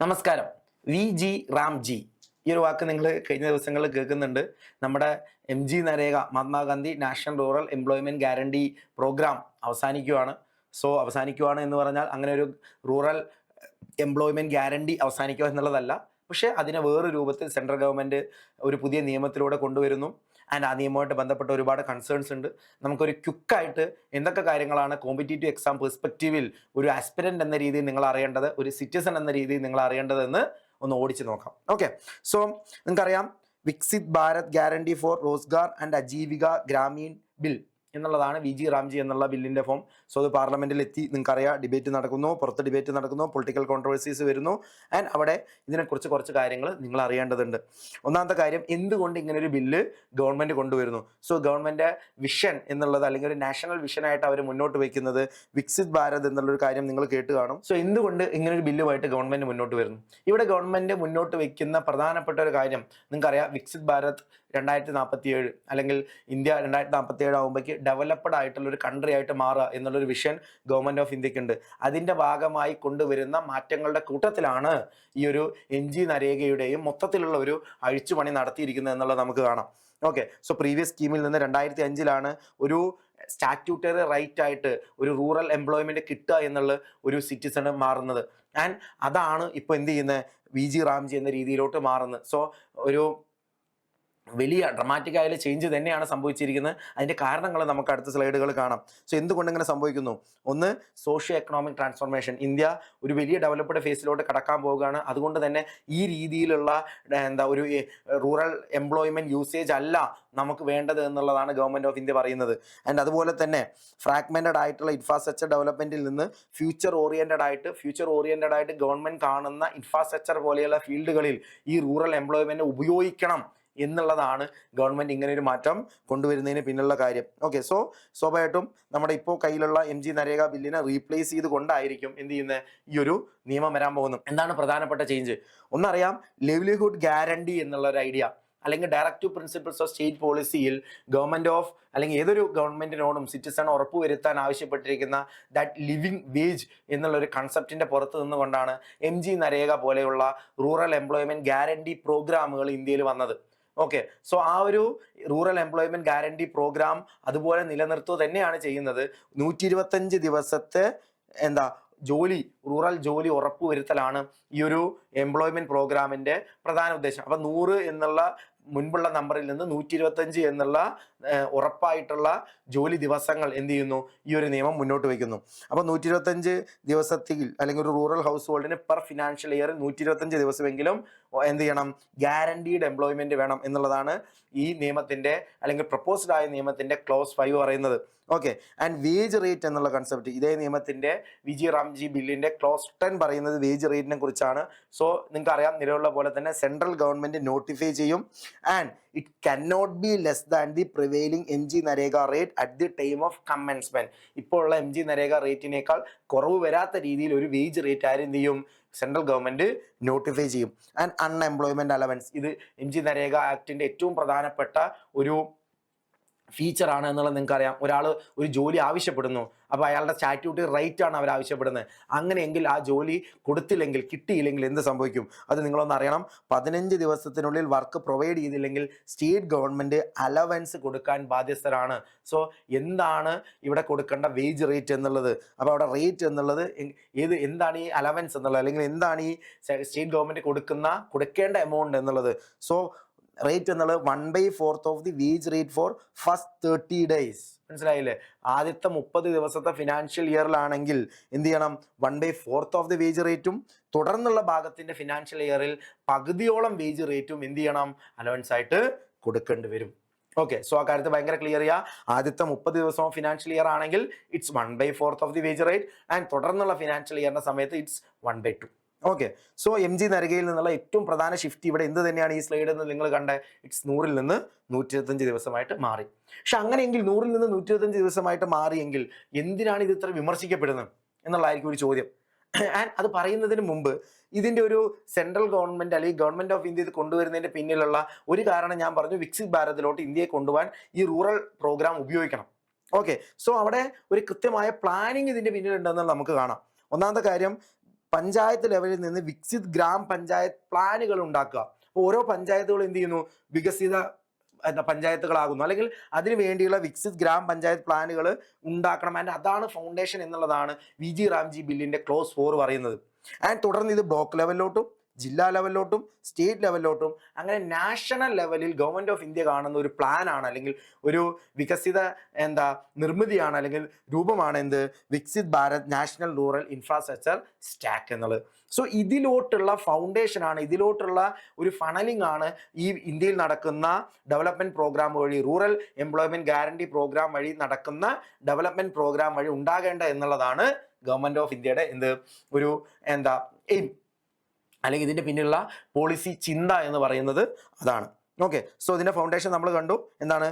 നമസ്കാരം. V G RAM G. ഈ ഒരു വാക്ക് നിങ്ങൾ കഴിഞ്ഞ ദിവസങ്ങളിൽ കേൾക്കുന്നുണ്ട്. നമ്മുടെ M G NREGA Mahatma Gandhi national rural employment guarantee programme അവസാനിക്കുകയാണ് സോ അവസാനിക്കുകയാണ് എന്ന് പറഞ്ഞാൽ അങ്ങനെ ഒരു റൂറൽ എംപ്ലോയ്മെന്റ് ഗ്യാരണ്ടി അവസാനിക്കുക എന്നുള്ളതല്ല. പക്ഷേ അതിനെ വേറൊരു രൂപത്തിൽ സെൻട്രൽ ഗവൺമെന്റ് ഒരു പുതിയ നിയമത്തിലൂടെ കൊണ്ടുവരുന്നു. ആൻഡ് ആ നിയമമായിട്ട് ബന്ധപ്പെട്ട ഒരുപാട് കൺസേൺസ് ഉണ്ട്. നമുക്കൊരു ക്യുക്കായിട്ട് എന്തൊക്കെ കാര്യങ്ങളാണ് കോമ്പറ്റേറ്റീവ് എക്സാം പെർസ്പെക്റ്റീവിൽ ഒരു ആസ്പിരന്റ് എന്ന രീതിയിൽ നിങ്ങൾ അറിയേണ്ടത് ഒരു സിറ്റിസൺ എന്ന രീതിയിൽ നിങ്ങൾ അറിയേണ്ടതെന്ന് ഒന്ന് ഓടിച്ച് നോക്കാം. ഓക്കെ സോ നിങ്ങൾക്കറിയാം Viksit Bharat guarantee for Rozgar and Ajeevika Grameen bill എന്നുള്ളതാണ് വി ജി റാംജി എന്നുള്ള ബില്ലിന്റെ ഫോം. സോ അത് പാർലമെന്റിൽ എത്തി നിങ്ങൾക്കറിയാം. ഡിബേറ്റ് നടക്കുന്നു പുറത്ത് ഡിബേറ്റ് നടക്കുന്നു പൊളിറ്റിക്കൽ കോൺട്രവേഴ്സീസ് വരുന്നു. ആൻഡ് അവിടെ ഇതിനെക്കുറിച്ച് കുറച്ച് കാര്യങ്ങൾ നിങ്ങൾ അറിയേണ്ടതുണ്ട്. ഒന്നാമത്തെ കാര്യം എന്തുകൊണ്ട് ഇങ്ങനെ ഒരു ബില്ല് ഗവൺമെന്റ് കൊണ്ടുവരുന്നു? സോ ഗവൺമെന്റ് വിഷൻ എന്നുള്ളത് അല്ലെങ്കിൽ ഒരു നാഷണൽ വിഷനായിട്ട് അവർ മുന്നോട്ട് വയ്ക്കുന്നത് വിക്സിത് ഭാരത് എന്നുള്ളൊരു കാര്യം നിങ്ങൾ കേട്ട് കാണും. സോ എന്തുകൊണ്ട് ഇങ്ങനെ ഒരു ബില്ലുമായിട്ട് ഗവൺമെന്റ് മുന്നോട്ട് വരുന്നു? ഇവിടെ ഗവൺമെന്റ് മുന്നോട്ട് വയ്ക്കുന്ന പ്രധാനപ്പെട്ട ഒരു കാര്യം നിങ്ങൾക്കറിയാം വിക്സിത് ഭാരത് രണ്ടായിരത്തി നാൽപ്പത്തി ഏഴ് അല്ലെങ്കിൽ ഇന്ത്യ രണ്ടായിരത്തി നാൽപ്പത്തി ഏഴ് ആകുമ്പോഴേക്ക് ഡെവലപ്ഡ് ആയിട്ടുള്ള ഒരു കൺട്രി ആയിട്ട് മാറുക എന്നുള്ളൊരു വിഷൻ ഗവൺമെന്റ് ഓഫ് ഇന്ത്യക്കുണ്ട് അതിന്റെ ഭാഗമായി കൊണ്ടുവരുന്ന മാറ്റങ്ങളുടെ കൂട്ടത്തിലാണ് ഈ ഒരു എൻ ജി നരേഗയുടെയും മൊത്തത്തിലുള്ള ഒരു അഴിച്ചുപണി നടത്തിയിരിക്കുന്നത് എന്നുള്ളത് നമുക്ക് കാണാം. ഓക്കെ സോ പ്രീവിയസ് സ്കീമിൽ നിന്ന് രണ്ടായിരത്തി അഞ്ചിലാണ് ഒരു സ്റ്റാറ്റ്യൂട്ടറി റൈറ്റ് ആയിട്ട് ഒരു റൂറൽ എംപ്ലോയ്മെന്റ് കിട്ടുക എന്നുള്ള ഒരു സിറ്റിസൺ മാറുന്നത്. ആൻഡ് അതാണ് ഇപ്പോൾ എന്ത് ചെയ്യുന്നത്? വി ജി റാംജി എന്ന രീതിയിലോട്ട് മാറുന്നത്. സോ ഒരു വലിയ ഡ്രമാറ്റിക് ആയ ചേഞ്ച് തന്നെയാണ് സംഭവിച്ചിരിക്കുന്നത്. അതിന്റെ കാരണങ്ങൾ നമുക്ക് അടുത്ത സ്ലൈഡുകൾ കാണാം. സോ എന്തുകൊണ്ട് ഇങ്ങനെ സംഭവിക്കുന്നു? ഒന്ന് സോഷ്യോ എക്കണോമിക് ട്രാൻസ്ഫോർമേഷൻ ഇന്ത്യ ഒരു വലിയ ഡെവലപ്ഡ് ഫേസിലോട്ട് കടക്കാൻ പോവുകയാണ്. അതുകൊണ്ട് തന്നെ ഈ രീതിയിലുള്ള എന്താ ഒരു റൂറൽ എംപ്ലോയ്മെന്റ് യൂസേജ് അല്ല നമുക്ക് വേണ്ടത് എന്നുള്ളതാണ് ഗവൺമെന്റ് ഓഫ് ഇന്ത്യ പറയുന്നത്. ആൻഡ് അതുപോലെ തന്നെ ഫ്രാഗ്മെന്റഡ് ആയിട്ടുള്ള ഇൻഫ്രാസ്ട്രക്ചർ ഡെവലപ്മെന്റിൽ നിന്ന് ഫ്യൂച്ചർ ഓറിയന്റഡ് ആയിട്ട് ഫ്യൂച്ചർ ഓറിയന്റഡ് ആയിട്ട് ഗവൺമെന്റ് കാണുന്ന ഇൻഫ്രാസ്ട്രക്ചർ പോലെയുള്ള ഫീൽഡുകളിൽ ഈ റൂറൽ എംപ്ലോയ്മെന്റ് ഉപയോഗിക്കണം. എന്നുള്ളതാണ് ഗവൺമെന്റ് ഇങ്ങനെ ഒരു മാറ്റം കൊണ്ടുവരുന്നതിന് പിന്നിലുള്ള കാര്യം. ഓക്കെ സോ സ്വാഭാവികമായിട്ടും നമ്മുടെ ഇപ്പോൾ കയ്യിലുള്ള എം ജി നരേഗ ബില്ലിനെ റീപ്ലേസ് ചെയ്ത് കൊണ്ടായിരിക്കും എന്ത് ചെയ്യുന്നത് ഈ ഒരു നിയമം വരാൻ പോകുന്നത്. എന്താണ് പ്രധാനപ്പെട്ട ചേഞ്ച് ഒന്നറിയാം ലിവ്ലിഹുഡ് ഗ്യാരണ്ടി എന്നുള്ള ഒരു ഐഡിയ അല്ലെങ്കിൽ ഡയറക്റ്റീവ് പ്രിൻസിപ്പിൾസ് ഓഫ് സ്റ്റേറ്റ് പോളിസിയിൽ ഗവൺമെന്റ് ഓഫ് അല്ലെങ്കിൽ ഏതൊരു ഗവൺമെന്റിനോടും സിറ്റിസൺ ഉറപ്പുവരുത്താൻ ആവശ്യപ്പെട്ടിരിക്കുന്ന ദാറ്റ് ലിവിങ് വേജ് എന്നുള്ള ഒരു കൺസെപ്റ്റിന്റെ പുറത്ത് നിന്നുകൊണ്ടാണ് എം ജി നരേഗ പോലെയുള്ള റൂറൽ എംപ്ലോയ്മെന്റ് ഗ്യാരണ്ടി പ്രോഗ്രാമുകൾ ഇന്ത്യയിൽ വന്നത്. ഓക്കെ സോ ആ ഒരു റൂറൽ എംപ്ലോയ്മെന്റ് ഗ്യാരണ്ടി പ്രോഗ്രാം അതുപോലെ നിലനിർത്തുക തന്നെയാണ് ചെയ്യുന്നത്. നൂറ്റി ഇരുപത്തഞ്ച് ദിവസത്തെ എന്താ ജോലി റൂറൽ ജോലി ഉറപ്പുവരുത്തലാണ് ഈ ഒരു എംപ്ലോയ്മെന്റ് പ്രോഗ്രാമിന്റെ പ്രധാന ഉദ്ദേശം. അപ്പൊ നൂറ് എന്നുള്ള മുൻപുള്ള നമ്പറിൽ നിന്ന് നൂറ്റി ഇരുപത്തഞ്ച് എന്നുള്ള ഉറപ്പായിട്ടുള്ള ജോലി ദിവസങ്ങൾ എന്ത് ചെയ്യുന്നു? ഈ ഒരു നിയമം മുന്നോട്ട് വയ്ക്കുന്നു. അപ്പോൾ നൂറ്റി ഇരുപത്തഞ്ച് ദിവസത്തിൽ അല്ലെങ്കിൽ ഒരു റൂറൽ ഹൗസ് ഹോൾഡിന് പെർ ഫിനാൻഷ്യൽ ഇയർ നൂറ്റി ഇരുപത്തഞ്ച് ദിവസമെങ്കിലും എന്ത് ചെയ്യണം? ഗ്യാരണ്ടീഡ് എംപ്ലോയ്മെന്റ് വേണം എന്നുള്ളതാണ് ഈ നിയമത്തിന്റെ അല്ലെങ്കിൽ പ്രപ്പോസ്ഡ് ആയ നിയമത്തിന്റെ ക്ലോസ് ഫൈവ് പറയുന്നത്. ഓക്കെ ആൻഡ് വേജ് റേറ്റ് എന്നുള്ള കൺസെപ്റ്റ് ഇതേ നിയമത്തിന്റെ വിജി റാംജി ബില്ലിന്റെ ക്ലോസ് ടെൻ പറയുന്നത് വേജ് റേറ്റിനെ കുറിച്ചാണ്. സോ നിങ്ങൾക്ക് അറിയാം നിലവിലുള്ള പോലെ തന്നെ സെൻട്രൽ ഗവൺമെന്റ് നോട്ടിഫൈ ചെയ്യും. And it cannot be less than the prevailing M G NREGA rate at the time of commencement ഇപ്പോൾ ഉള്ള എം ജി നരേഗ റേറ്റിനേക്കാൾ കുറവ് വരാത്ത രീതിയിൽ ഒരു വേജ് റേറ്റ് ആരും ചെയ്യും? സെൻട്രൽ ഗവൺമെന്റ് നോട്ടിഫൈ ചെയ്യും. ആൻഡ് അൺഎംപ്ലോയ്മെന്റ് അലവൻസ് ഇത് എം ജി നരേഗ ആക്ടിന്റെ ഏറ്റവും പ്രധാനപ്പെട്ട ഒരു ഫീച്ചർ ആണ് എന്നുള്ളത് നിങ്ങൾക്ക് അറിയാം ഒരാൾ ഒരു ജോലി ആവശ്യപ്പെടുന്നു അപ്പോൾ അയാളുടെ സ്റ്റാറ്റ്യൂട്ടറി റൈറ്റ് ആണ് അവർ ആവശ്യപ്പെടുന്നത്. അങ്ങനെയെങ്കിൽ ആ ജോലി കൊടുത്തില്ലെങ്കിൽ കിട്ടിയില്ലെങ്കിൽ എന്ത് സംഭവിക്കും? അത് നിങ്ങളൊന്ന് അറിയണം. പതിനഞ്ച് ദിവസത്തിനുള്ളിൽ വർക്ക് പ്രൊവൈഡ് ചെയ്തില്ലെങ്കിൽ സ്റ്റേറ്റ് ഗവൺമെന്റ് അലവൻസ് കൊടുക്കാൻ ബാധ്യസ്ഥരാണ്. സോ എന്താണ് ഇവിടെ കൊടുക്കേണ്ട വേജ് റേറ്റ് എന്നുള്ളത്? അപ്പോൾ അവിടെ റേറ്റ് എന്നുള്ളത് ഏത് എന്താണ് ഈ അലവൻസ് എന്നുള്ളത്? അല്ലെങ്കിൽ എന്താണ് ഈ സ്റ്റേറ്റ് ഗവൺമെന്റ് കൊടുക്കുന്ന കൊടുക്കേണ്ട എമൗണ്ട് എന്നുള്ളത്? സോ റേറ്റ് എന്നുള്ളത് one by fourth of the wage rate for first thirty days മനസ്സിലായില്ലേ? ആദ്യത്തെ മുപ്പത് ദിവസത്തെ ഫിനാൻഷ്യൽ ഇയറിലാണെങ്കിൽ എന്ത് ചെയ്യണം? One by fourth of the wage റേറ്റും തുടർന്നുള്ള ഭാഗത്തിന്റെ ഫിനാൻഷ്യൽ ഇയറിൽ പകുതിയോളം വേജ് റേറ്റും എന്ത് ചെയ്യണം? അലവൻസ് ആയിട്ട് കൊടുക്കേണ്ടി വരും. ഓക്കെ സോ ആ കാര്യത്തിൽ ഭയങ്കര ക്ലിയർ ചെയ്യുക ആദ്യത്തെ മുപ്പത് ദിവസം ഫിനാൻഷ്യൽ ഇയർ ആണെങ്കിൽ it's one by fourth of the wage rate and തുടർന്നുള്ള ഫിനാൻഷ്യൽ ഇയറിന്റെ സമയത്ത് it's one by two okay so M G നരകയിൽ നിന്നുള്ള ഏറ്റവും പ്രധാന ഷിഫ്റ്റ് ഇവിടെ എന്ത് തന്നെയാണ് ഈ സ്ലൈഡ് എന്ന് നിങ്ങൾ കണ്ട? ഇറ്റ്സ് നൂറിൽ നിന്ന് നൂറ്റി ഇരുപത്തഞ്ച് ദിവസമായിട്ട് മാറി. പക്ഷെ അങ്ങനെയെങ്കിൽ നൂറിൽ നിന്ന് നൂറ്റി ഇരുപത്തഞ്ച് ദിവസമായിട്ട് മാറിയെങ്കിൽ എന്തിനാണ് ഇത് ഇത്ര വിമർശിക്കപ്പെടുന്നത് എന്നുള്ളതായിരിക്കും ഒരു ചോദ്യം. ആൻഡ് അത് പറയുന്നതിന് മുമ്പ് ഇതിന്റെ ഒരു സെൻട്രൽ ഗവൺമെന്റ് അല്ലെങ്കിൽ ഗവൺമെന്റ് ഓഫ് ഇന്ത്യ ഇത് കൊണ്ടുവരുന്നതിന്റെ പിന്നിലുള്ള ഒരു കാരണം ഞാൻ പറഞ്ഞു വിക്സിത് ഭാരതിലോട്ട് ഇന്ത്യയെ കൊണ്ടുപോകാൻ ഈ റൂറൽ പ്രോഗ്രാം ഉപയോഗിക്കണം. ഓക്കെ സോ അവിടെ ഒരു കൃത്യമായ പ്ലാനിങ് ഇതിന്റെ പിന്നിലുണ്ടെന്ന് നമുക്ക് കാണാം. ഒന്നാമത്തെ കാര്യം പഞ്ചായത്ത് ലെവലിൽ നിന്ന് വികസിത് ഗ്രാം പഞ്ചായത്ത് പ്ലാനുകൾ ഉണ്ടാക്കുക. ഓരോ പഞ്ചായത്തുകളും എന്ത് ചെയ്യുന്നു? വികസിത എന്താ പഞ്ചായത്തുകളാകുന്നു. അല്ലെങ്കിൽ അതിനു വേണ്ടിയുള്ള വികസിത് ഗ്രാം പഞ്ചായത്ത് പ്ലാനുകൾ ഉണ്ടാക്കണം. ആൻഡ് അതാണ് ഫൗണ്ടേഷൻ എന്നുള്ളതാണ് വി ജി റാംജി ബില്ലിന്റെ ക്ലോസ് ഫോർ പറയുന്നത്. ആൻഡ് തുടർന്ന് ഇത് ബ്ലോക്ക് ലെവലിലോട്ടും ജില്ലാ ലെവലിലോട്ടും സ്റ്റേറ്റ് ലെവലിലോട്ടും അങ്ങനെ നാഷണൽ ലെവലിൽ ഗവൺമെന്റ് ഓഫ് ഇന്ത്യ കാണുന്ന ഒരു പ്ലാനാണ് അല്ലെങ്കിൽ ഒരു വികസിത എന്താ നിർമ്മിതിയാണ് അല്ലെങ്കിൽ രൂപമാണ് എന്ത്? Viksit Bharat national rural infrastructure stack എന്നുള്ളത്. സോ ഇതിലോട്ടുള്ള ഫൗണ്ടേഷൻ ആണ് ഇതിലോട്ടുള്ള ഒരു ഫണലിംഗ് ആണ് ഈ ഇന്ത്യയിൽ നടക്കുന്ന ഡെവലപ്മെന്റ് പ്രോഗ്രാം വഴി റൂറൽ എംപ്ലോയ്മെന്റ് ഗ്യാരണ്ടി പ്രോഗ്രാം വഴി നടക്കുന്ന ഡെവലപ്മെന്റ് പ്രോഗ്രാം വഴി ഉണ്ടാകേണ്ട എന്നുള്ളതാണ് ഗവൺമെന്റ് ഓഫ് ഇന്ത്യയുടെ എന്ത്? ഒരു എന്താ എയിം അല്ലെങ്കിൽ ഇതിന്റെ പിന്നിലുള്ള പോളിസി ചിന്ത എന്ന് പറയുന്നത് അതാണ്. ഓക്കെ സോ ഇതിന്റെ ഫൗണ്ടേഷൻ നമ്മൾ കണ്ടു. എന്താണ്?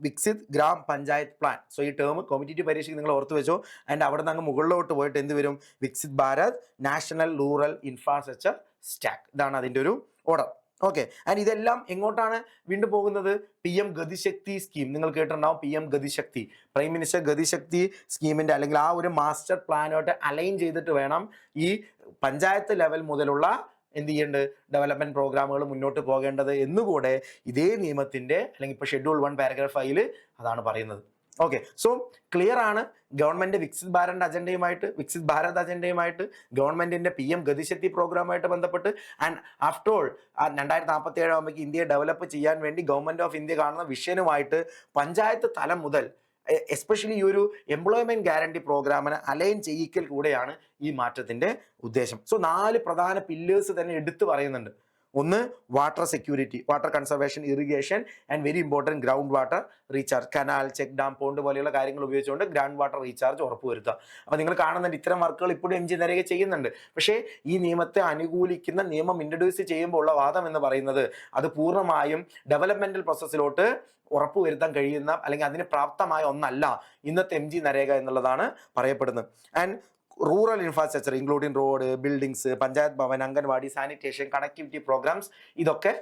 വിക്സിത് ഗ്രാം പഞ്ചായത്ത് പ്ലാൻ സോ ഈ ടേം കോമ്പറ്റേറ്റീവ് പരീക്ഷയ്ക്ക് നിങ്ങൾ ഓർത്ത് വെച്ചോ. ആൻഡ് അവിടെ നിന്ന് അങ്ങ് മുകളിലോട്ട് പോയിട്ട് എന്ത് വരും? Viksit Bharat national rural infrastructure stack. ഇതാണ് അതിന്റെ ഒരു ഓർഡർ ഓക്കെ ആൻഡ് ഇതെല്ലാം എങ്ങോട്ടാണ് വീണ്ടും പോകുന്നത്? പി എം ഗതിശക്തി സ്കീം നിങ്ങൾ കേട്ടിട്ടുണ്ടാവും P M Gati Shakti. Prime minister Gati Shakti സ്കീമിന്റെ അല്ലെങ്കിൽ ആ ഒരു മാസ്റ്റർ പ്ലാനുമായിട്ട് അലൈൻ ചെയ്തിട്ട് വേണം ഈ പഞ്ചായത്ത് ലെവൽ മുതലുള്ള എന്ത് ചെയ്യേണ്ടത് ഡെവലപ്മെന്റ് പ്രോഗ്രാമുകൾ മുന്നോട്ട് പോകേണ്ടത് എന്നുകൂടെ ഇതേ നിയമത്തിന്റെ അല്ലെങ്കിൽ ഇപ്പോൾ ഷെഡ്യൂൾ വൺ പാരഗ്രാഫ് ഫൈവിൽ അതാണ് പറയുന്നത്. ഓക്കെ സോ ക്ലിയർ ആണ്. ഗവൺമെന്റ് വിക്സിത് ഭാരത് അജണ്ടയുമായിട്ട് വിക്സിത് ഭാരത് അജണ്ടയുമായിട്ട് ഗവൺമെന്റിന്റെ പി എം ഗതിശക്തി പ്രോഗ്രാമായിട്ട് ബന്ധപ്പെട്ട് ആൻഡ് ആഫ്റ്റർ ഓൾ രണ്ടായിരത്തി നാൽപ്പത്തി ഏഴ് ആകുമ്പോഴേക്ക് ഇന്ത്യയെ ഡെവലപ്പ് ചെയ്യാൻ വേണ്ടി ഗവൺമെന്റ് ഓഫ് ഇന്ത്യ കാണുന്ന വിഷനുമായിട്ട് പഞ്ചായത്ത് തലം മുതൽ എസ്പെഷ്യലി ഈ ഒരു എംപ്ലോയ്മെന്റ് ഗ്യാരണ്ടി പ്രോഗ്രാമിനെ അലൈൻ ചെയ്യിക്കൽ കൂടെയാണ് ഈ മാറ്റത്തിന്റെ ഉദ്ദേശം. സോ നാല് പ്രധാന പില്ലേഴ്സ് തന്നെ എടുത്തു പറയുന്നുണ്ട്. ഒന്ന് water security water conservation irrigation and very important ground water recharge canal check dam pond പോലെയുള്ള കാര്യങ്ങൾ ഉപയോഗിച്ചുകൊണ്ട് ഗ്രൗണ്ട് വാട്ടർ റീചാർജ് ഉറപ്പുവരുത്തുക. അപ്പോൾ നിങ്ങൾ കാണുന്നുണ്ട് ഇത്തരം വർക്കുകൾ ഇപ്പോഴും എം ജി നരേഗ ചെയ്യുന്നുണ്ട്. പക്ഷേ ഈ നിയമത്തെ അനുകൂലിക്കുന്ന നിയമം ഇൻട്രൊഡ്യൂസ് ചെയ്യുമ്പോൾ ഉള്ള വാദം എന്ന് പറയുന്നത് അത് പൂർണമായും ഡെവലപ്മെന്റൽ പ്രോസസ്സിലോട്ട് ഉറപ്പുവരുത്താൻ കഴിയുന്ന അല്ലെങ്കിൽ അതിന് പ്രാപ്തമായ ഒന്നല്ല ഇന്നത്തെ എം ജി നരേഗ എന്നുള്ളതാണ് പറയപ്പെടുന്നത്. And rural infrastructure including road buildings Panchayat Bhavan anganwadi sanitation connectivity programmes ഇതൊക്കെ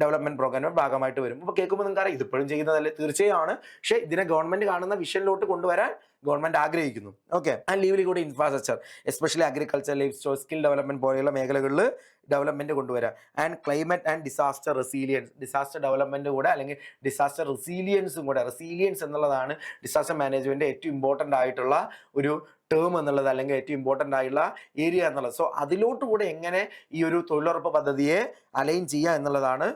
ഡെവലപ്മെന്റ് പ്രോഗ്രാമിന്റെ ഭാഗമായിട്ട് വരും. അപ്പോൾ കേൾക്കുമ്പോൾ നിങ്ങൾക്ക് അറിയാം ഇതിപ്പോഴും ചെയ്യുന്നതല്ലേ? തീർച്ചയായും ആണ്. പക്ഷേ ഇതിനെ ഗവൺമെന്റ് കാണുന്ന വിഷനിലോട്ട് കൊണ്ടുവരാൻ ഗവൺമെന്റ് ആഗ്രഹിക്കുന്നു. ഓക്കെ ആൻഡ് കൂടി infrastructure especially agriculture livestock skill development പോലെയുള്ള മേഖലകളിൽ ഡെവലപ്മെന്റ് കൊണ്ടുവരാം. And climate and disaster resilience disaster development കൂടെ അല്ലെങ്കിൽ ഡിസാസ്റ്റർ റെസീലിയൻസും കൂടെ റെസീലിയൻസ് എന്നുള്ളതാണ് ഡിസാസ്റ്റർ മാനേജ്മെന്റ് ഏറ്റവും ഇമ്പോർട്ടന്റ് ആയിട്ടുള്ള ഒരു ടേം എന്നുള്ളത് അല്ലെങ്കിൽ ഏറ്റവും ഇമ്പോർട്ടന്റ് ആയിട്ടുള്ള ഏരിയ എന്നുള്ളത്. സോ അതിലോട്ട് കൂടെ എങ്ങനെ ഈ ഒരു തൊഴിലുറപ്പ് പദ്ധതിയെ അലൈൻ ചെയ്യുക എന്നുള്ളതാണ്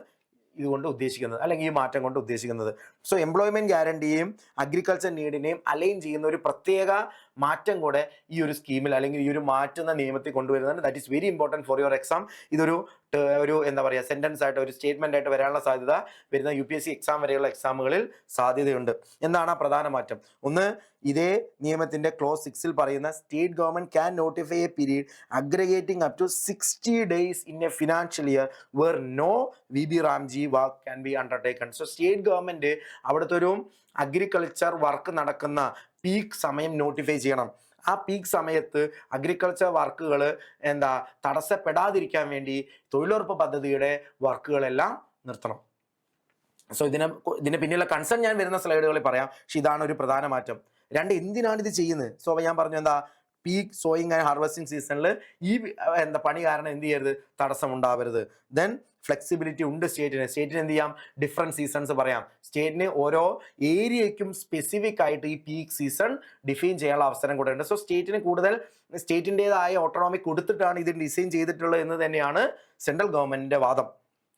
ഇതുകൊണ്ട് ഉദ്ദേശിക്കുന്നത് അല്ലെങ്കിൽ ഈ മാറ്റം കൊണ്ട് ഉദ്ദേശിക്കുന്നത്. സോ എംപ്ലോയ്മെന്റ് ഗ്യാരണ്ടിയെയും അഗ്രികൾച്ചർ നീഡിനെയും അലൈൻ ചെയ്യുന്ന ഒരു പ്രത്യേക മാറ്റം കൂടെ ഈ ഒരു സ്കീമിൽ അല്ലെങ്കിൽ ഈ ഒരു മാറ്റുന്ന നിയമത്തിൽ കൊണ്ടുവരുന്നുണ്ട്. That is very important for your exam ഇതൊരു ഒരു എന്താ പറയുക സെന്റൻസ് ആയിട്ട് ഒരു സ്റ്റേറ്റ്മെന്റ് ആയിട്ട് വരാനുള്ള സാധ്യത വരുന്ന U P S C exam വരെയുള്ള എക്സാമുകളിൽ സാധ്യതയുണ്ട്. എന്താണ് ആ പ്രധാന മാറ്റം? ഒന്ന് ഇതേ നിയമത്തിന്റെ ക്ലോസ് സിക്സിൽ പറയുന്ന state government can notify a period aggregating up to sixty days in a financial year where no V B RAM G work can be undertaken so state government അവിടുത്തെ ഒരു അഗ്രികൾച്ചർ വർക്ക് നടക്കുന്ന peak സമയം notify ചെയ്യണം. ആ peak സമയത്ത് agriculture വർക്കുകൾ എന്താ തടസ്സപ്പെടാതിരിക്കാൻ വേണ്ടി തൊഴിലുറപ്പ് പദ്ധതിയുടെ വർക്കുകളെല്ലാം നിർത്തണം. സോ ഇതിനെ ഇതിന് പിന്നിലുള്ള കൺസേൺ ഞാൻ വരുന്ന സ്ലൈഡുകളിൽ പറയാം. പക്ഷെ ഇതാണ് ഒരു പ്രധാന മാറ്റം. രണ്ട് എന്തിനാണ് ഇത് ചെയ്യുന്നത് സോ ഞാൻ പറഞ്ഞു എന്താ പീക്ക് സോയിങ് ആൻഡ് ഹാർവസ്റ്റിംഗ് സീസണിൽ ഈ എന്താ പണി കാരണം എന്ത് ചെയ്യരുത്? തടസ്സം ഉണ്ടാവരുത് ദെൻ ഫ്ലെക്സിബിലിറ്റി ഉണ്ട് സ്റ്റേറ്റിന്. സ്റ്റേറ്റിന് എന്ത് ചെയ്യാം? ഡിഫറെന്റ് സീസൺസ് പറയാം. സ്റ്റേറ്റിന് ഓരോ ഏരിയയ്ക്കും സ്പെസിഫിക് ആയിട്ട് ഈ പീക്ക് സീസൺ ഡിഫൈൻ ചെയ്യാനുള്ള അവസരം കൂടെ ഉണ്ട്. സോ സ്റ്റേറ്റിന് കൂടുതൽ സ്റ്റേറ്റിന്റെതായ ഓട്ടോണോമി കൊടുത്തിട്ടാണ് ഇത് ഡിസൈൻ ചെയ്തിട്ടുള്ളത് എന്ന് തന്നെയാണ് സെൻട്രൽ ഗവൺമെന്റിന്റെ വാദം.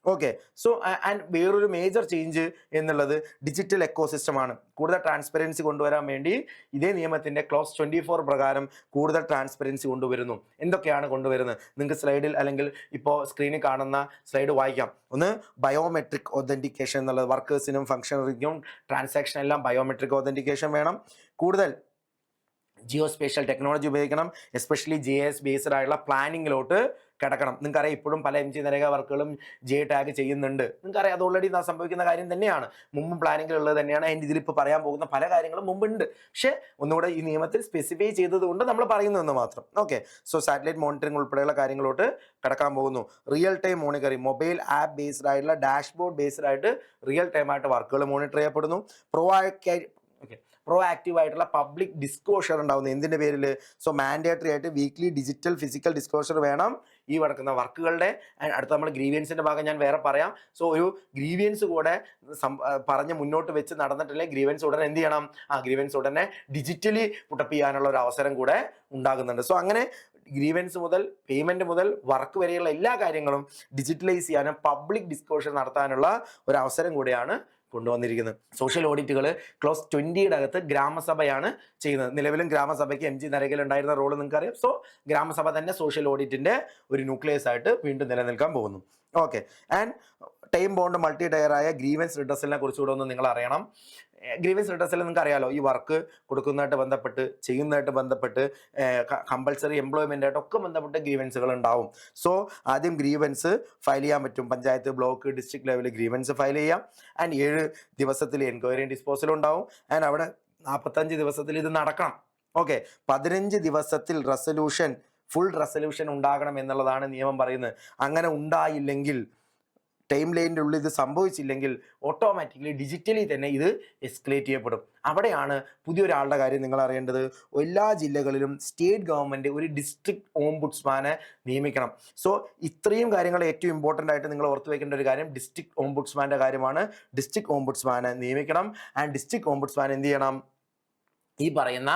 ഓക്കെ സോ ആൻഡ് വേറൊരു മേജർ ചേഞ്ച് എന്നുള്ളത് ഡിജിറ്റൽ എക്കോസിസ്റ്റമാണ് കൂടുതൽ ട്രാൻസ്പെറൻസി കൊണ്ടുവരാൻ വേണ്ടി ഇതേ നിയമത്തിന്റെ ക്ലോസ് ട്വന്റി ഫോർ പ്രകാരം കൂടുതൽ ട്രാൻസ്പെറൻസി കൊണ്ടുവരുന്നു. എന്തൊക്കെയാണ് കൊണ്ടുവരുന്നത്? നിങ്ങൾക്ക് സ്ലൈഡിൽ അല്ലെങ്കിൽ ഇപ്പോൾ സ്ക്രീനിൽ കാണുന്ന സ്ലൈഡ് വായിക്കാം. ഒന്ന് ബയോമെട്രിക് ഒതന്റിക്കേഷൻ എന്നുള്ളത് വർക്കേഴ്സിനും ഫംഗ്ഷണറിക്കും ട്രാൻസാക്ഷൻ എല്ലാം ബയോമെട്രിക് ഒതന്റിക്കേഷൻ വേണം. കൂടുതൽ ജിയോ സ്പേഷ്യൽ ടെക്നോളജി ഉപയോഗിക്കണം എസ്പെഷ്യലി ജി എസ് ബേസ്ഡ് ആയിട്ടുള്ള പ്ലാനിങ്ങിലോട്ട് കിടക്കണം. നിങ്ങൾക്കറിയാം ഇപ്പോഴും പല എം ജി നരേഗ വർക്കുകളും ജെ ടാഗ് ചെയ്യുന്നുണ്ട്. നിങ്ങൾക്കറിയാം അത് ഓൾറെഡി സംഭവിക്കുന്ന കാര്യം തന്നെയാണ്. മുമ്പും പ്ലാനിങ്ങിലുള്ളത് തന്നെയാണ്. അതിന്റെ ഇതിലിപ്പോൾ പറയാൻ പോകുന്ന പല കാര്യങ്ങളും മുമ്പുണ്ട്. പക്ഷേ ഒന്നുകൂടെ ഈ നിയമത്തിൽ സ്പെസിഫൈ ചെയ്തതുകൊണ്ട് നമ്മൾ പറയുന്നതെന്ന് മാത്രം. ഓക്കെ സോ സാറ്റലൈറ്റ് മോണിറ്ററിംഗ് ഉൾപ്പെടെയുള്ള കാര്യങ്ങളോട്ട് കിടക്കാൻ പോകുന്നു. Real time monitoring mobile app based ആയിട്ടുള്ള ഡാഷ്ബോർഡ് ബേസ്ഡ് ആയിട്ട് റിയൽ ടൈം ആയിട്ട് വർക്കുകൾ മോണിറ്റർ ചെയ്യപ്പെടുന്നു. പ്രോ പ്രോ ആക്റ്റീവ് ആയിട്ടുള്ള പബ്ലിക് ഡിസ്ക്ലോഷർ ഉണ്ടാവുന്നത് എന്തിന്റെ പേരിൽ സോ മാൻഡേറ്ററി ആയിട്ട് വീക്ക്ലി ഡിജിറ്റൽ ഫിസിക്കൽ ഡിസ്ക്ലോഷർ വേണം. ഈ നടക്കുന്ന വർക്കുകളുടെ അടുത്ത നമ്മൾ ഗ്രീവിയൻസിന്റെ ഭാഗം ഞാൻ വേറെ പറയാം. സോ ഒരു ഗ്രീവിയൻസ് കൂടെ പറഞ്ഞ് മുന്നോട്ട് വെച്ച് നടന്നിട്ടില്ലേ ഗ്രീവൻസ് ഉടനെ എന്ത് ചെയ്യണം? ആ ഗ്രീവൻസ് ഉടനെ ഡിജിറ്റലി പുട്ടപ്പ് ചെയ്യാനുള്ള ഒരു അവസരം കൂടെ ഉണ്ടാകുന്നുണ്ട്. സോ അങ്ങനെ ഗ്രീവൻസ് മുതൽ പേയ്മെന്റ് മുതൽ വർക്ക് വരെയുള്ള എല്ലാ കാര്യങ്ങളും ഡിജിറ്റലൈസ് ചെയ്യാനും പബ്ലിക് ഡിസ്കോഷൻ നടത്താനുള്ള ഒരു അവസരം കൂടെയാണ് കൊണ്ടുവന്നിരിക്കുന്നത്. സോഷ്യൽ ഓഡിറ്റുകൾ ക്ലോസ് ട്വന്റിയുടെ അകത്ത് ഗ്രാമസഭയാണ് ചെയ്യുന്നത്. നിലവിലും ഗ്രാമസഭയ്ക്ക് എം ജി നരകയിൽ ഉണ്ടായിരുന്ന റോൾ നിങ്ങൾക്ക് അറിയാം സോ ഗ്രാമസഭ തന്നെ സോഷ്യൽ ഓഡിറ്റിന്റെ ഒരു ന്യൂക്ലിയസ് ആയിട്ട് വീണ്ടും നിലനിൽക്കാൻ പോകുന്നു. Okay and time bound multi ടയറായ grievance റിഡസലിനെ കുറിച്ചുകൂടെ ഒന്ന് നിങ്ങൾ അറിയണം ഗ്രീവൻസ് ലെറ്റേഴ്സിൽ നിങ്ങൾക്ക് അറിയാലോ ഈ വർക്ക് കൊടുക്കുന്നതായിട്ട് ബന്ധപ്പെട്ട് ചെയ്യുന്നതായിട്ട് ബന്ധപ്പെട്ട് കമ്പൾസറി എംപ്ലോയ്മെന്റ് ആയിട്ട് ഒക്കെ ബന്ധപ്പെട്ട് ഗ്രീവൻസുകൾ ഉണ്ടാവും. സോ ആദ്യം ഗ്രീവൻസ് ഫയൽ ചെയ്യാൻ പറ്റും. പഞ്ചായത്ത് ബ്ലോക്ക് ഡിസ്ട്രിക്ട് ലെവലിൽ ഗ്രീവൻസ് ഫയൽ ചെയ്യാം. ആൻഡ് ഏഴ് ദിവസത്തിൽ എൻക്വയറി ഡിസ്പോസൽ ഉണ്ടാവും. ആൻഡ് അവിടെ നാൽപ്പത്തഞ്ച് ദിവസത്തിൽ ഇത് നടക്കണം. ഓക്കെ പതിനഞ്ച് ദിവസത്തിൽ റെസൊല്യൂഷൻ ഫുൾ റെസൊല്യൂഷൻ ഉണ്ടാകണം എന്നുള്ളതാണ് നിയമം പറയുന്നത്. അങ്ങനെ ഉണ്ടായില്ലെങ്കിൽ ടൈം ലൈനിന്റെ ഉള്ളിൽ ഇത് സംഭവിച്ചില്ലെങ്കിൽ ഓട്ടോമാറ്റിക്കലി ഡിജിറ്റലി തന്നെ ഇത് എസ്കലേറ്റ് ചെയ്യപ്പെടും. അവിടെയാണ് പുതിയൊരാളുടെ കാര്യം നിങ്ങൾ അറിയേണ്ടത്. എല്ലാ ജില്ലകളിലും സ്റ്റേറ്റ് ഗവൺമെന്റ് ഒരു ഡിസ്ട്രിക്ട് ഓംബുഡ്സ്മാനെ നിയമിക്കണം. സോ ഇത്രയും കാര്യങ്ങൾ ഏറ്റവും ഇമ്പോർട്ടന്റ് ആയിട്ട് നിങ്ങൾ ഓർത്ത് വയ്ക്കേണ്ട ഒരു കാര്യം ഡിസ്ട്രിക്ട് ഓംബുഡ്സ്മാന്റെ കാര്യമാണ്. ഡിസ്ട്രിക്ട് ഓംബുഡ്സ്മാനെ നിയമിക്കണം. ആൻഡ് ഡിസ്ട്രിക്ട് ഓംബുഡ്സ്മാൻ എന്ത് ചെയ്യണം? ഈ പറയുന്ന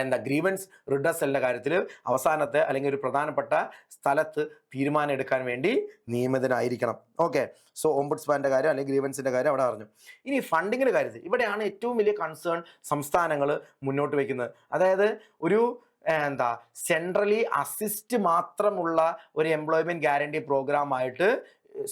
എന്താ ഗ്രീവൻസ് റിഡസലിന്റെ കാര്യത്തിൽ അവസാനത്തെ അല്ലെങ്കിൽ ഒരു പ്രധാനപ്പെട്ട സ്ഥലത്ത് തീരുമാനം എടുക്കാൻ വേണ്ടി നിയമിതനായിരിക്കണം. ഓക്കെ സോ ഓംബുഡ്സ്മാന്റെ കാര്യം അല്ലെങ്കിൽ ഗ്രീവൻസിന്റെ കാര്യം അവിടെ അറിഞ്ഞു. ഇനി ഫണ്ടിങ്ങിന്റെ കാര്യത്തിൽ ഇവിടെയാണ് ഏറ്റവും വലിയ കൺസേൺ സംസ്ഥാനങ്ങൾ മുന്നോട്ട് വയ്ക്കുന്നത് അതായത് ഒരു എന്താ സെൻട്രലി അസിസ്റ്റ് മാത്രമുള്ള ഒരു എംപ്ലോയ്മെന്റ് ഗ്യാരണ്ടി പ്രോഗ്രാം ആയിട്ട്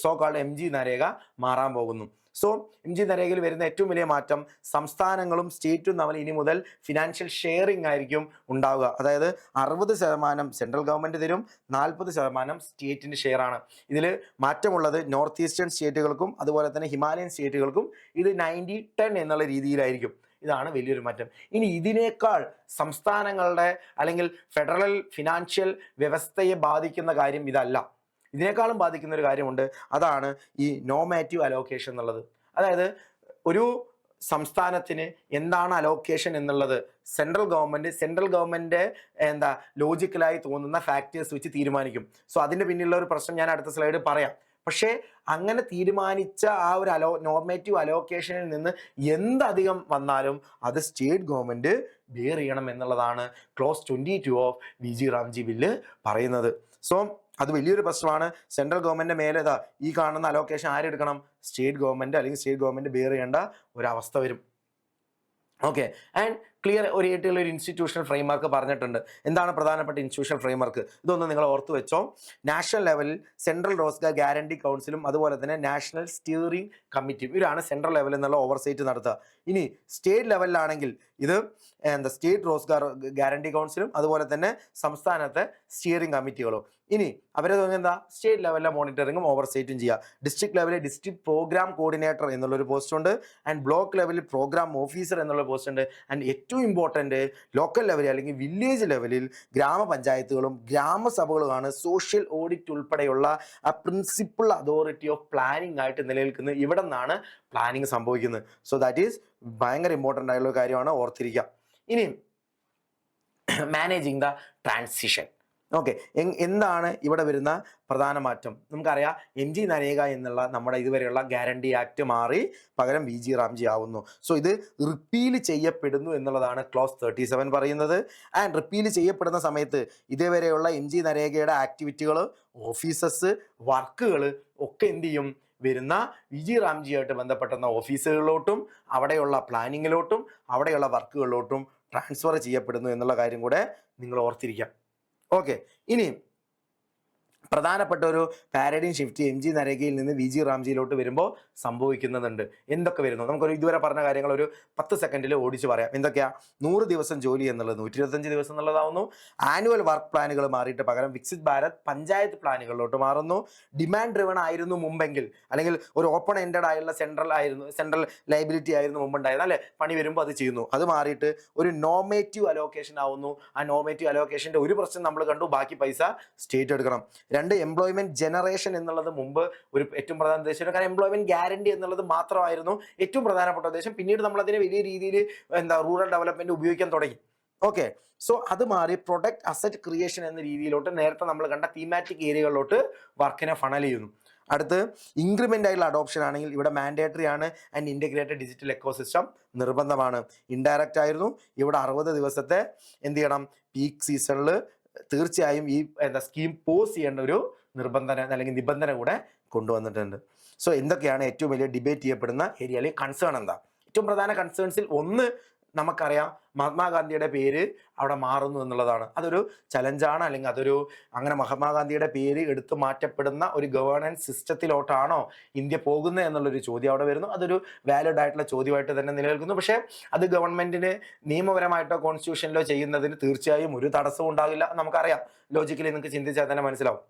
so called M G NREGA മാറാൻ പോകുന്നു. സോ എം ജി നരേഗയിൽ വരുന്ന ഏറ്റവും വലിയ മാറ്റം സംസ്ഥാനങ്ങളും സ്റ്റേറ്റും തമ്മിൽ ഇനി മുതൽ ഫിനാൻഷ്യൽ ഷെയറിംഗ് ആയിരിക്കും ഉണ്ടാവുക. അതായത് അറുപത് ശതമാനം സെൻട്രൽ ഗവൺമെന്റ് തരും നാൽപ്പത് ശതമാനം സ്റ്റേറ്റിന്റെ ഷെയറാണ് ഇതിൽ മാറ്റമുള്ളത് നോർത്ത് ഈസ്റ്റേൺ സ്റ്റേറ്റുകൾക്കും അതുപോലെ തന്നെ ഹിമാലയൻ സ്റ്റേറ്റുകൾക്കും ഇത് നയന്റി ടെൻ എന്നുള്ള രീതിയിലായിരിക്കും. ഇതാണ് വലിയൊരു മാറ്റം. ഇനി ഇതിനേക്കാൾ സംസ്ഥാനങ്ങളുടെ അല്ലെങ്കിൽ ഫെഡറൽ ഫിനാൻഷ്യൽ വ്യവസ്ഥയെ ബാധിക്കുന്ന കാര്യം ഇതല്ല. ഇതിനേക്കാളും ബാധിക്കുന്ന ഒരു കാര്യമുണ്ട്. അതാണ് ഈ നോമാറ്റീവ് അലോക്കേഷൻ എന്നുള്ളത്. അതായത് ഒരു സംസ്ഥാനത്തിന് എന്താണ് അലോക്കേഷൻ എന്നുള്ളത്? സെൻട്രൽ ഗവൺമെന്റ് സെൻട്രൽ ഗവൺമെന്റ് എന്താ ലോജിക്കലായി തോന്നുന്ന ഫാക്ടേഴ്സ് വെച്ച് തീരുമാനിക്കും. സോ അതിന്റെ പിന്നിലുള്ള ഒരു പ്രശ്നം ഞാൻ അടുത്ത സ്ലൈഡ് പറയാം. പക്ഷേ അങ്ങനെ തീരുമാനിച്ച ആ ഒരു അലോ നോർമേറ്റീവ് അലോക്കേഷനിൽ നിന്ന് എന്തധികം വന്നാലും അത് സ്റ്റേറ്റ് ഗവൺമെന്റ് ബെയർ ചെയ്യണം എന്നുള്ളതാണ് clause twenty two of V G RAM G bill പറയുന്നത്. സോ അത് വലിയൊരു പ്രശ്നമാണ്. സെൻട്രൽ ഗവൺമെന്റിന്റെ മേലെ ഇതാ ഈ കാണുന്ന അലോക്കേഷൻ ആരെടുക്കണം സ്റ്റേറ്റ് ഗവൺമെന്റ് അല്ലെങ്കിൽ സ്റ്റേറ്റ് ഗവൺമെന്റ് ബെയർ ചെയ്യേണ്ട ഒരവസ്ഥ വരും. ഓക്കെ ആൻഡ് ക്ലിയർ ആയിട്ടുള്ള ഒരു ഇൻസ്റ്റിറ്റ്യൂഷണൽ ഫ്രെയിംവർക്ക് പറഞ്ഞിട്ടുണ്ട്. എന്താണ് പ്രധാനപ്പെട്ട ഇൻസ്റ്റിറ്റ്യൂഷണൽ ഫ്രെയിംവർക്ക് ഇതൊന്ന് നിങ്ങൾ ഓർത്തു വെച്ചോ. നാഷണൽ ലെവലിൽ സെൻട്രൽ റോസ്ഗാർ ഗ്യാരണ്ടി കൗൺസിലും അതുപോലെ തന്നെ നാഷണൽ സ്റ്റിയറിംഗ് കമ്മിറ്റിയും ഇവരാണ് സെൻട്രൽ ലെവലിൽ നിന്നുള്ള ഓവർസൈറ്റ് നടത്തുക. ഇനി സ്റ്റേറ്റ് ലെവലിലാണെങ്കിൽ ഇത് എന്താ സ്റ്റേറ്റ് റോസ്ഗാർ ഗ്യാരണ്ടി കൗൺസിലും അതുപോലെ തന്നെ സംസ്ഥാനത്തെ സ്റ്റിയറിംഗ് കമ്മിറ്റികളും ഇനി അവരെ എന്താ? സ്റ്റേറ്റ് ലെവലിലെ മോണിറ്ററിങ്ങും ഓവർസൈറ്റും ചെയ്യുക. ഡിസ്ട്രിക്ട് ലെവലിൽ ഡിസ്ട്രിക്ട് പ്രോഗ്രാം കോർഡിനേറ്റർ എന്നുള്ളൊരു പോസ്റ്റ് ഉണ്ട്. ആൻഡ് ബ്ലോക്ക് ലെവലിൽ പ്രോഗ്രാം ഓഫീസർ എന്നുള്ള പോസ്റ്റ് ഉണ്ട്. ആൻഡ് ഏറ്റവും ഇമ്പോർട്ടന്റ് ലോക്കൽ ലെവലിൽ അല്ലെങ്കിൽ വില്ലേജ് ലെവലിൽ ഗ്രാമപഞ്ചായത്തുകളും ഗ്രാമസഭകളുമാണ് സോഷ്യൽ ഓഡിറ്റ് ഉൾപ്പെടെയുള്ള ആ പ്രിൻസിപ്പൾ അതോറിറ്റി ഓഫ് പ്ലാനിംഗ് ആയിട്ട് നിലനിൽക്കുന്നത് ഇവിടെ നിന്നാണ് പ്ലാനിങ് സംഭവിക്കുന്നത്. സോ ദാറ്റ് ഈസ് ഭയങ്കര ഇമ്പോർട്ടന്റ് ആയിട്ടുള്ള കാര്യമാണ് ഓർത്തിരിക്കുക. ഇനി മാനേജിങ് ദ ട്രാൻസിഷൻ ഓക്കെ എന്താണ് ഇവിടെ വരുന്ന പ്രധാന മാറ്റം? നമുക്കറിയാം എം ജി നരേഗ എന്നുള്ള നമ്മുടെ ഇതുവരെയുള്ള ഗ്യാരണ്ടി ആക്ട് മാറി പകരം വി ജി റാംജി ആവുന്നു. സോ ഇത് റിപ്പീൽ ചെയ്യപ്പെടുന്നു എന്നുള്ളതാണ് ക്ലോസ് തേർട്ടി സെവൻ പറയുന്നത്. ആൻഡ് റിപ്പീൽ ചെയ്യപ്പെടുന്ന സമയത്ത് ഇതേവരെയുള്ള എം ജി നരേഗയുടെ ആക്ടിവിറ്റികൾ ഓഫീസസ് വർക്കുകൾ ഒക്കെ എന്ത് ചെയ്യും? വരുന്ന വി ജി റാംജിയായിട്ട് ബന്ധപ്പെട്ടുന്ന ഓഫീസുകളിലോട്ടും അവിടെയുള്ള പ്ലാനിങ്ങിലോട്ടും അവിടെയുള്ള വർക്കുകളിലോട്ടും ട്രാൻസ്ഫർ ചെയ്യപ്പെടുന്നു എന്നുള്ള കാര്യം കൂടെ നിങ്ങൾ ഓർത്തിരിക്കാം. ഓക്കെ ഇനി പ്രധാനപ്പെട്ട ഒരു പാരഡൈം ഷിഫ്റ്റ് എം ജി നരേഖയിൽ നിന്ന് വി ജി റാംജിയിലോട്ട് വരുമ്പോൾ സംഭവിക്കുന്നുണ്ട് എന്തൊക്കെ വരുന്നു? നമുക്കൊരു ഇതുവരെ പറഞ്ഞ കാര്യങ്ങൾ ഒരു പത്ത് സെക്കൻഡിൽ ഓടിച്ച് പറയാം. എന്തൊക്കെയാ? നൂറ് ദിവസം ജോലി എന്നുള്ളത് നൂറ്റി ഇരുപത്തഞ്ച് ദിവസം എന്നുള്ളതാവുന്നു. ആനുവൽ വർക്ക് പ്ലാനുകൾ മാറിയിട്ട് പകരം വിക്സിത് ഭാരത് പഞ്ചായത്ത് പ്ലാനുകളിലോട്ട് മാറുന്നു. ഡിമാൻഡ് ഡ്രിവൺ ആയിരുന്നു മുമ്പെങ്കിൽ. അല്ലെങ്കിൽ ഒരു ഓപ്പൺ എൻഡഡ് ആയുള്ള സെൻട്രൽ ആയിരുന്നു സെൻട്രൽ ലൈബിലിറ്റി ആയിരുന്നു മുമ്പുണ്ടായത്. അല്ലെ? പണി വരുമ്പോൾ അത് ചെയ്യുന്നു. അത് മാറിയിട്ട് ഒരു നോമേറ്റീവ് അലോക്കേഷൻ ആവുന്നു. ആ നോമേറ്റീവ് അലോക്കേഷന്റെ ഒരു പ്രശ്നം നമ്മൾ കണ്ടു. ബാക്കി പൈസ സ്റ്റേറ്റ് എടുക്കണം. രണ്ട് എംപ്ലോയ്മെന്റ് ജനറേഷൻ എന്നുള്ളത് മുമ്പ് ഒരു ഏറ്റവും പ്രധാന ഉദ്ദേശം. കാരണം എംപ്ലോയ്മെന്റ് ഗ്യാരണ്ടി എന്നുള്ളത് മാത്രമായിരുന്നു ഏറ്റവും പ്രധാനപ്പെട്ട ഉദ്ദേശം. പിന്നീട് നമ്മൾ അതിനെ വലിയ രീതിയിൽ എന്താ റൂറൽ ഡെവലപ്മെന്റ് ഉപയോഗിക്കാൻ തുടങ്ങി. ഓക്കെ സോ അത് മാറി പ്രൊഡക്റ്റ് അസറ്റ് ക്രിയേഷൻ എന്ന രീതിയിലോട്ട് നേരത്തെ നമ്മൾ കണ്ട തീമാറ്റിക് ഏരിയകളിലോട്ട് വർക്കിനെ ഫണൽ ചെയ്യുന്നു. അടുത്ത് ഇൻക്രിമെന്റ് ആയിട്ടുള്ള അഡോപ്ഷൻ ആണെങ്കിൽ ഇവിടെ മാൻഡേറ്ററി ആണ് ആൻഡ് ഇന്റഗ്രേറ്റഡ് ഡിജിറ്റൽ എക്കോസിസ്റ്റം നിർബന്ധമാണ്. ഇൻഡയറക്റ്റ് ആയിരുന്നു. ഇവിടെ അറുപത് ദിവസത്തെ എന്ത് ചെയ്യണം? പീക്ക് സീസണിൽ തീർച്ചയായും ഈ എന്താ സ്കീം പോസ് ചെയ്യേണ്ട ഒരു നിർബന്ധന അല്ലെങ്കിൽ നിബന്ധന കൂടെ കൊണ്ടുവന്നിട്ടുണ്ട്. സോ എന്തൊക്കെയാണ് ഏറ്റവും വലിയ ഡിബേറ്റ് ചെയ്യപ്പെടുന്ന ഏരിയയിലെ കൺസേൺ എന്താ? ഏറ്റവും പ്രധാന കൺസേൺസിൽ ഒന്ന് നമുക്കറിയാം മഹാത്മാഗാന്ധിയുടെ പേര് അവിടെ മാറുന്നു എന്നുള്ളതാണ്. അതൊരു ചലഞ്ചാണ് അല്ലെങ്കിൽ അതൊരു അങ്ങനെ മഹാത്മാഗാന്ധിയുടെ പേര് എടുത്തു മാറ്റപ്പെടുന്ന ഒരു ഗവേണൻസ് സിസ്റ്റത്തിലോട്ടാണോ ഇന്ത്യ പോകുന്നത് എന്നുള്ളൊരു ചോദ്യം അവിടെ വരുന്നു. അതൊരു വാലിഡ് ആയിട്ടുള്ള ചോദ്യമായിട്ട് തന്നെ നിലനിൽക്കുന്നു. പക്ഷേ അത് ഗവൺമെന്റിന് നിയമപരമായിട്ടോ കോൺസ്റ്റിറ്റ്യൂഷനിലോ ചെയ്യുന്നതിന് തീർച്ചയായും ഒരു തടസ്സവും ഉണ്ടാകില്ല. നമുക്കറിയാം. ലോജിക്കലി നിങ്ങൾക്ക് ചിന്തിച്ചാൽ തന്നെ മനസ്സിലാവും.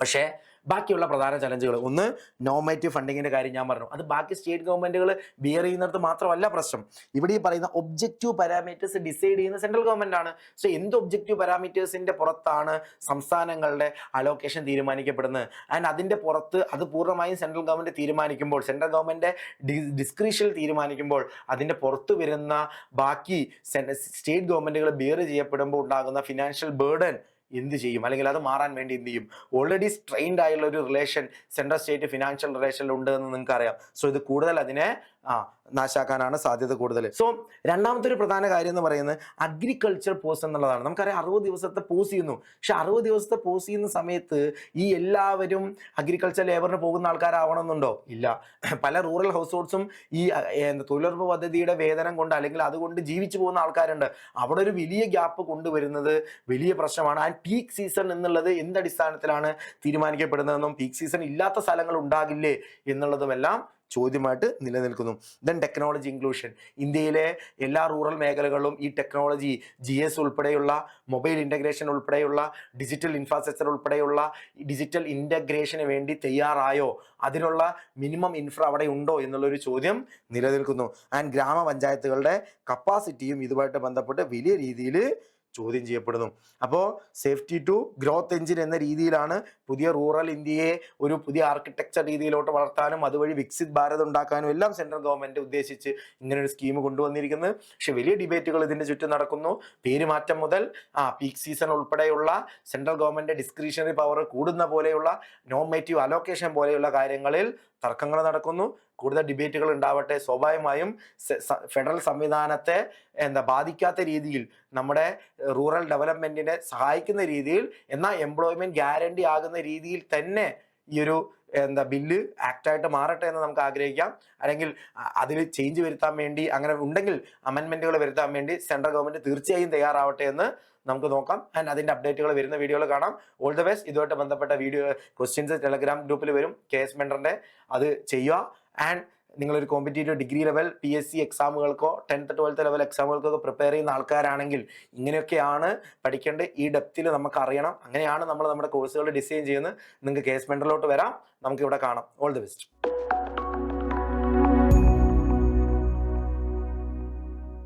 പക്ഷേ ബാക്കിയുള്ള പ്രധാന ചലഞ്ചുകൾ ഒന്ന് നോമേറ്റീവ് ഫണ്ടിങ്ങിന്റെ കാര്യം ഞാൻ പറഞ്ഞു. അത് ബാക്കി സ്റ്റേറ്റ് ഗവൺമെന്റുകൾ ബിയർ ചെയ്യുന്നിടത്ത് മാത്രമല്ല പ്രശ്നം. ഇവിടെ ഈ പറയുന്ന ഒബ്ജക്റ്റീവ് പാരാമീറ്റേഴ്സ് ഡിസൈഡ് ചെയ്യുന്ന സെൻട്രൽ ഗവൺമെന്റ് ആണ്. സോ എന്ത് ഒബ്ജക്റ്റീവ് പാരാമീറ്റേഴ്സിന്റെ പുറത്താണ് സംസ്ഥാനങ്ങളുടെ അലോക്കേഷൻ തീരുമാനിക്കപ്പെടുന്നത്? ആൻഡ് അതിന്റെ പുറത്ത് അത് പൂർണമായും സെൻട്രൽ ഗവൺമെന്റ് തീരുമാനിക്കുമ്പോൾ സെൻട്രൽ ഗവൺമെന്റ് ഡിസ്ക്രിഷൻ തീരുമാനിക്കുമ്പോൾ അതിന്റെ പുറത്ത് വരുന്ന ബാക്കി സ്റ്റേറ്റ് ഗവൺമെന്റുകൾ ബിയർ ചെയ്യപ്പെടുമ്പോൾ ഉണ്ടാകുന്ന ഫിനാൻഷ്യൽ ബേർഡൻ എന്ത് ചെയ്യും? അല്ലെങ്കിൽ അത് മാറാൻ വേണ്ടി എന്ത് ചെയ്യും? ഓൾറെഡി സ്ട്രെയിൻഡ് ആയുള്ള ഒരു റിലേഷൻ സെൻട്രൽ സ്റ്റേറ്റ് ഫിനാൻഷ്യൽ റിലേഷനിൽ ഉണ്ട് എന്ന് നിങ്ങൾക്ക് അറിയാം സോ ഇത് കൂടുതൽ അതിനെ ആ നാശാക്കാനാണ് സാധ്യത കൂടുതൽ. സോ രണ്ടാമത്തെ ഒരു പ്രധാന കാര്യം എന്ന് പറയുന്നത് അഗ്രികൾച്ചർ പോസ് എന്നുള്ളതാണ്. നമുക്കറിയാം അറുപത് ദിവസത്തെ പോസ് ചെയ്യുന്നു. പക്ഷെ അറുപത് ദിവസത്തെ പോസ് ചെയ്യുന്ന സമയത്ത് ഈ എല്ലാവരും അഗ്രികൾച്ചർ ലേബറിന് പോകുന്ന ആൾക്കാരാവണമെന്നുണ്ടോ? ഇല്ല. പല റൂറൽ ഹൗസ് ഹോൾഡ്സും ഈ തൊഴിലുറപ്പ് പദ്ധതിയുടെ വേതനം കൊണ്ട് അല്ലെങ്കിൽ അതുകൊണ്ട് ജീവിച്ചു പോകുന്ന ആൾക്കാരുണ്ട്. അവിടെ ഒരു വലിയ ഗ്യാപ്പ് കൊണ്ടുവരുന്നത് വലിയ പ്രശ്നമാണ്. ആൻഡ് പീക്ക് സീസൺ എന്നുള്ളത് എന്തടിസ്ഥാനത്തിലാണ് തീരുമാനിക്കപ്പെടുന്നതെന്നും പീക്ക് സീസൺ ഇല്ലാത്ത സ്ഥലങ്ങൾ ഉണ്ടാകില്ലേ എന്നുള്ളതുമെല്ലാം ചോദ്യമായിട്ട് നിലനിൽക്കുന്നു. ദെൻ ടെക്നോളജി ഇൻക്ലൂഷൻ ഇന്ത്യയിലെ എല്ലാ റൂറൽ മേഖലകളിലും ഈ ടെക്നോളജി ജി എസ് ഉൾപ്പെടെയുള്ള മൊബൈൽ ഇന്റഗ്രേഷൻ ഉൾപ്പെടെയുള്ള ഡിജിറ്റൽ ഇൻഫ്രാസ്ട്രക്ചർ ഉൾപ്പെടെയുള്ള ഡിജിറ്റൽ ഇന്റഗ്രേഷന് വേണ്ടി തയ്യാറായോ? അതിനുള്ള മിനിമം ഇൻഫ്ര അവിടെ ഉണ്ടോ എന്നുള്ളൊരു ചോദ്യം നിലനിൽക്കുന്നു. ആൻഡ് ഗ്രാമപഞ്ചായത്തുകളുടെ കപ്പാസിറ്റിയും ഇതുമായിട്ട് ബന്ധപ്പെട്ട് വലിയ രീതിയിൽ ചോദ്യം ചെയ്യപ്പെടുന്നു. അപ്പോൾ സേഫ്റ്റി ടു ഗ്രോത്ത് എഞ്ചിൻ എന്ന രീതിയിലാണ് പുതിയ റൂറൽ ഇന്ത്യയെ ഒരു പുതിയ ആർക്കിടെക്ചർ രീതിയിലോട്ട് വളർത്താനും അതുവഴി വികസിത് ഭാരത് ഉണ്ടാക്കാനും എല്ലാം സെൻട്രൽ ഗവൺമെന്റ് ഉദ്ദേശിച്ച് ഇങ്ങനെ ഒരു സ്കീം കൊണ്ടുവന്നിരിക്കുന്നത്. പക്ഷെ വലിയ ഡിബേറ്റുകൾ ഇതിന്റെ ചുറ്റും നടക്കുന്നു. പേരുമാറ്റം മുതൽ ആ പീക്ക് സീസൺ ഉൾപ്പെടെയുള്ള സെൻട്രൽ ഗവൺമെന്റ് ഡിസ്ക്രിഷണറി പവർ കൂടുന്ന പോലെയുള്ള നോമേറ്റീവ് അലോക്കേഷൻ പോലെയുള്ള കാര്യങ്ങളിൽ തർക്കങ്ങൾ നടക്കുന്നു. കൂടുതൽ ഡിബേറ്റുകൾ ഉണ്ടാവട്ടെ. സ്വാഭാവികമായും ഫെഡറൽ സംവിധാനത്തെ എന്താ ബാധിക്കാത്ത രീതിയിൽ നമ്മുടെ റൂറൽ ഡെവലപ്മെന്റിനെ സഹായിക്കുന്ന രീതിയിൽ എന്നാൽ എംപ്ലോയ്മെന്റ് ഗ്യാരണ്ടി ആകുന്ന രീതിയിൽ തന്നെ ഈ ഒരു എന്താ ബില്ല് ആക്റ്റായിട്ട് മാറട്ടെ എന്ന് നമുക്ക് ആഗ്രഹിക്കാം. അല്ലെങ്കിൽ അതിൽ ചേഞ്ച് വരുത്താൻ വേണ്ടി അങ്ങനെ ഉണ്ടെങ്കിൽ അമെൻമെന്റുകൾ വരുത്താൻ വേണ്ടി സെൻട്രൽ ഗവൺമെന്റ് തീർച്ചയായും തയ്യാറാവട്ടെ എന്ന് നമുക്ക് നോക്കാം. ആൻഡ് അതിന്റെ അപ്ഡേറ്റുകൾ വരുന്ന വീഡിയോകൾ കാണാം. All the best. ഇതുമായിട്ട് ബന്ധപ്പെട്ട വീഡിയോ ക്വസ്റ്റ്യൻസ് ടെലഗ്രാം ഗ്രൂപ്പിൽ വരും. കെ എസ് മെൻഡറിന്റെ അത് ചെയ്യുക. ആൻഡ് നിങ്ങളൊരു competitive degree level P S C എക്സാമുകൾക്കോ tenth twelfth level എക്സാമുകൾക്കൊക്കെ പ്രിപ്പയർ ചെയ്യുന്ന ആൾക്കാരാണെങ്കിൽ ഇങ്ങനെയൊക്കെയാണ് പഠിക്കേണ്ടത്. ഈ ഡെപ്തിൽ നമുക്ക് അറിയണം. അങ്ങനെയാണ് നമ്മൾ നമ്മുടെ കോഴ്സുകൾ ഡിസൈൻ ചെയ്യുന്നത്. നിങ്ങൾക്ക് കേസ് മെൻഡറിലോട്ട് വരാം. നമുക്ക് ഇവിടെ കാണാം. All the best